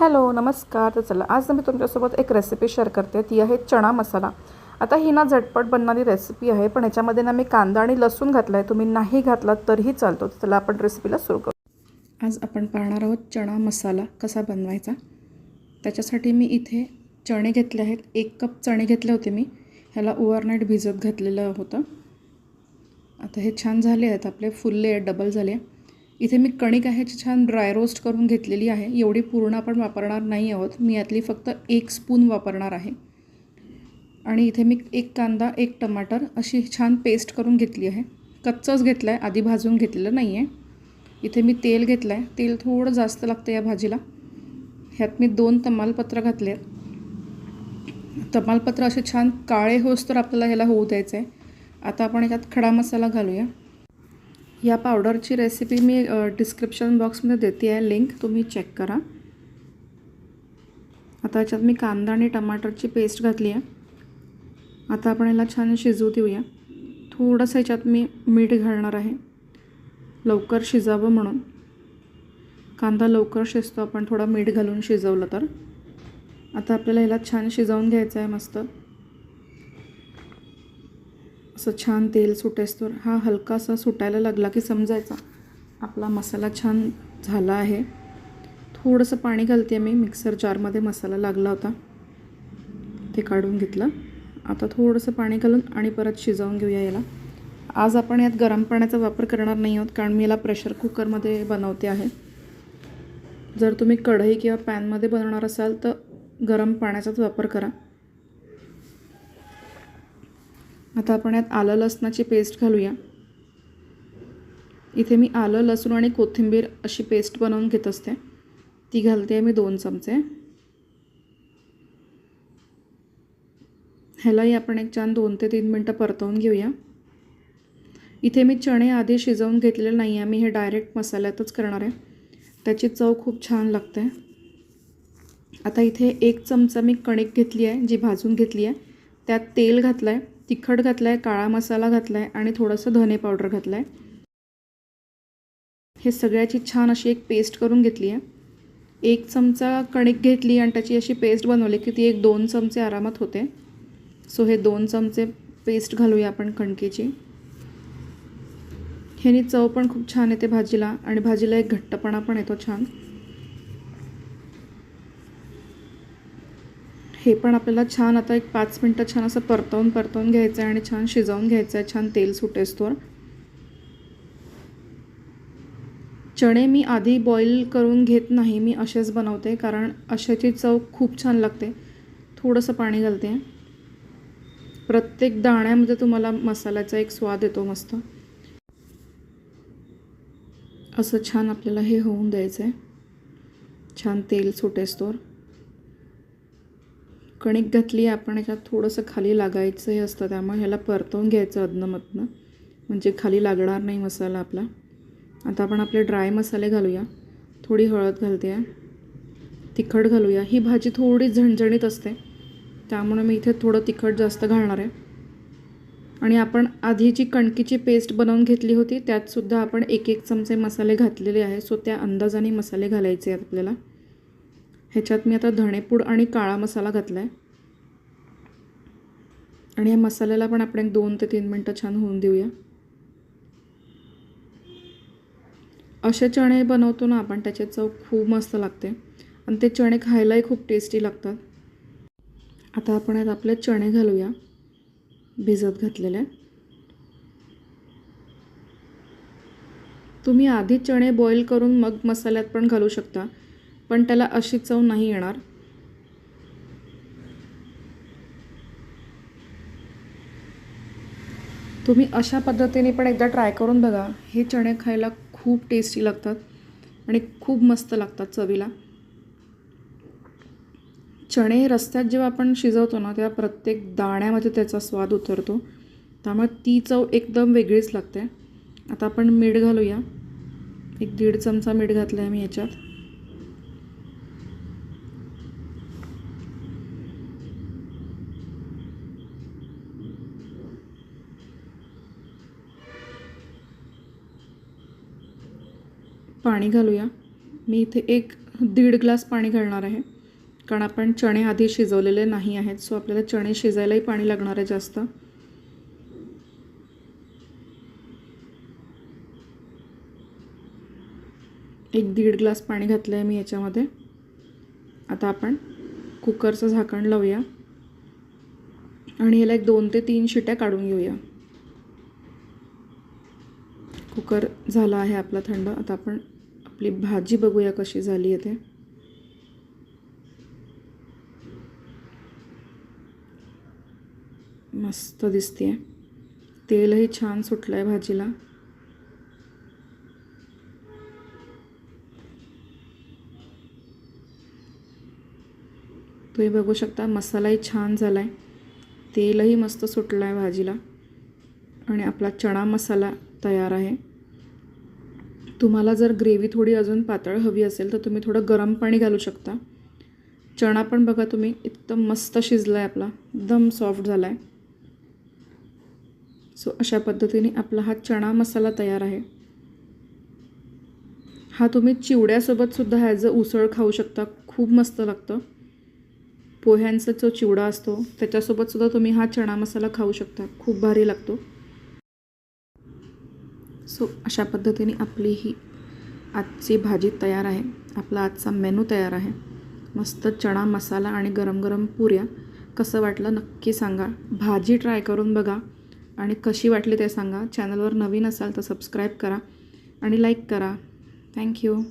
Hello नमस्कार. तर चला आज मी तुमच्यासोबत एक रेसिपी शेअर करते. ती आहे चणा मसाला. आता ही ना झटपट बनणारी रेसिपी आहे पण याच्यामध्ये ना मी कांदा आणि लसूण घातला आहे तुम्ही नाही घातलात तरीही चालतो. तर चला आपण रेसिपीला सुरू करू. आज आपण पाहणार आहोत चणा मसाला कसा बनवायचा. त्याच्यासाठी मी इथे चणे घेतले आहेत. एक कप चणे घेतले होते मी. ह्याला ओव्हरनाईट भिजत घातलेलं होतं. आता हे छान झाले आहेत. आपले फुलले आहेत डबल झाले. इथे मी कणिक आहे जी छान ड्राय रोस्ट करून घेतलेली आहे. एवढी पूर्ण आपण वापरणार नाही आहोत. मी यातली फक्त एक स्पून वापरणार आहे. आणि इथे मी एक कांदा एक टमाटर अशी छान पेस्ट करून घेतली आहे. कच्चंच घेतलं आहे आधी भाजून घेतलेलं नाही आहे इथे मी तेल घेतलं आहे तेल थोडं जास्त लागतं या भाजीला. ह्यात मी दोन तमालपत्र घातले आहेत. तमालपत्र असे छान काळे होस तर आपल्याला ह्याला होऊ द्यायचं आहे आता आपण याच्यात खडा मसाला घालूया. या पावडरची रेसिपी मी डिस्क्रिप्शन बॉक्समध्ये देते आहे. लिंक तुम्ही चेक करा. आता याच्यात मी कांदा आणि टमाटरची पेस्ट घातली आहे. आता आपण याला छान शिजवू देऊया. थोडंसं याच्यात मी मीठ घालणार आहे. लवकर शिजावं म्हणून. कांदा लवकर शिजतो. आपण थोडा मीठ घालून शिजवलं तर. आता आपल्याला ह्याला छान शिजवून घ्यायचं आहे मस्त. असं छान तेल सुटेस हा हलकासा सुटायला लागला की समजायचा. आपला मसाला छान झाला आहे. थोडंसं पाणी घालते आहे मी. मिक्सर जारमध्ये मसाला लागला होता. ते काढून घेतलं. आता थोडंसं पाणी घालून आणि परत शिजवून घेऊया याला. आज आपण यात गरम पाण्याचा वापर करणार नाही आहोत कारण मी याला प्रेशर कुकरमध्ये बनवते आहे. जर तुम्ही कढई किंवा पॅनमध्ये बनवणार असाल तर गरम पाण्याचाच वापर करा. आता आपण यात आलं लसणाची पेस्ट घालूया. इथे मी आलं लसूण आणि कोथिंबीर अशी पेस्ट बनवून घेत असते. ती घालते आहे मी दोन चमचे. ह्यालाही आपण एक छान दोन ते तीन मिनटं परतवून घेऊया. इथे मी चणे आधी शिजवून घेतलेले नाही आहे मी हे डायरेक्ट मसाल्यातच करणार आहे. त्याची चव खूप छान लागते. आता इथे एक चमचा मी कणिक घेतली आहे जी भाजून घेतली आहे. त्यात तेल घातलं आहे तिखट घातलं आहे काळा मसाला घातला आहे आणि थोडंसं धने पावडर घातलं आहे हे सगळ्याची छान अशी एक पेस्ट करून घेतली आहे एक चमचा कणिक घेतली आणि त्याची अशी पेस्ट बनवली की ती एक दोन चमचे आरामात होते. सो हे दोन चमचे पेस्ट घालूया आपण कणकेची. ह्यानी चव पण खूप छान येते भाजीला आणि भाजीला एक घट्टपणा पण येतो छान. हे पण आपल्याला छान आता एक पाच मिनटं छान असं परतवून परतवून घ्यायचं आहे आणि छान शिजवून घ्यायचं आहे छान तेल सुटेस्तोर चणे मी आधी बॉईल करून घेत नाही मी असेच बनवते कारण अशाची चव खूप छान लागते. थोडंसं पाणी घालते. प्रत्येक दाण्यामध्ये तुम्हाला मसाल्याचा एक स्वाद येतो मस्त. असं छान आपल्याला हे होऊन द्यायचं आहे छान तेल सुटेस्तोर कणिक घातली आपण याच्यात थोडंसं खाली लागायचंही असतं. त्यामुळे ह्याला परतवून घ्यायचं अदनमधनं म्हणजे खाली लागणार नाही मसाला आपला. आता आपण आपले ड्राय मसाले घालूया. थोडी हळद घालते. तिखट घालूया. ही भाजी थोडी झणझणीत असते. त्यामुळे मी इथे थोडं तिखट जास्त घालणार आहे. आणि आपण आधी जी कणकीची पेस्ट बनवून घेतली होती त्यातसुद्धा आपण एक एक चमचे मसाले घातलेले आहे. सो त्या अंदाजाने मसाले घालायचे आहेत आपल्याला. ह्याच्यात मी आता धणेपूड आणि काळा मसाला घातला आहे आणि या मसाल्याला पण आपण एक दोन ते तीन मिनटं छान होऊन देऊया. असे चणे बनवतो ना आपण त्याची चव खूप मस्त लागते. आणि ते चणे खायलाही खूप टेस्टी लागतात. आता आपण यात आपले चणे घालूया. भिजत घातलेले. तुम्ही आधी चणे बॉईल करून मग मसाल्यात पण घालू शकता. पण त्याला अशी चव नाही येणार. तुम्ही अशा पद्धतीने पण एकदा ट्राय करून बघा. हे चणे खायला खूप टेस्टी लागतात आणि खूप मस्त लागतात चवीला. चणे रस्त्यात जेव्हा आपण शिजवतो ना तेव्हा प्रत्येक दाण्यामध्ये त्याचा स्वाद उतरतो. त्यामुळे ती चव एकदम वेगळीच लागते. आता आपण मीठ घालूया. एक दीड चमचा मीठ घातलं आहे मी याच्यात. पाणी घालूया. मी इथे एक दीड ग्लास पाणी घालणार आहे. कारण आपण चणे आधी शिजवलेले नाही आहेत सो आपल्याला चणे शिजायलाही पाणी लागणार आहे जास्त. एक दीड ग्लास पाणी घातलं आहे मी याच्यामध्ये. आता आपण कुकरचं झाकण लावूया. आणि याला एक दोन ते तीन शिट्या काढून घेऊया. कुकर झाला आहे आपला थंड. आता आपण आपली भाजी बघूया कशी झाली आहे ते. मस्त दिसते तेलही छान सुटलं आहे भाजीला. तुम्ही बघू शकता मसालाही छान झाला आहे तेलही मस्त सुटलं आहे भाजीला. आणि आपला चणा मसाला तयार आहे. तुम्हाला जर ग्रेव्ही थोडी अजून पातळ हवी असेल तर तुम्ही थोडं गरम पाणी घालू शकता. चणा पण बघा तुम्ही एकदम मस्त शिजला आहे आपला. एकदम सॉफ्ट झाला आहे सो अशा पद्धतीने आपला हा चणा मसाला तयार आहे. हा तुम्ही चिवड्यासोबतसुद्धा ॲज अ उसळ खाऊ शकता. खूप मस्त लागतं. पोह्यांचा जो चिवडा असतो त्याच्यासोबतसुद्धा तुम्ही हा चणा मसाला खाऊ शकता. खूप भारी लागतो. सो अशा पद्धतीने आपली ही आजची भाजी तयार आहे. आपला आजचा मेनू तयार आहे. मस्त चणा मसाला आणि गरम गरम पुऱ्या. कसं वाटलं नक्की सांगा. भाजी ट्राय करून बघा. आणि कशी वाटली ते सांगा. चॅनलवर नवीन असाल तर सबस्क्राईब करा आणि लाईक करा. थँक्यू